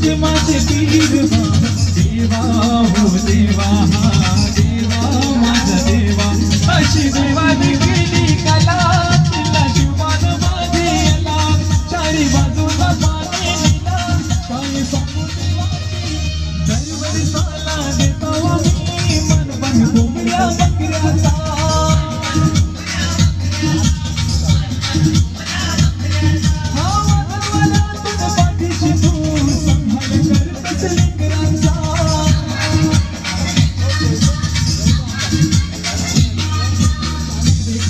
દેવા હો દેવા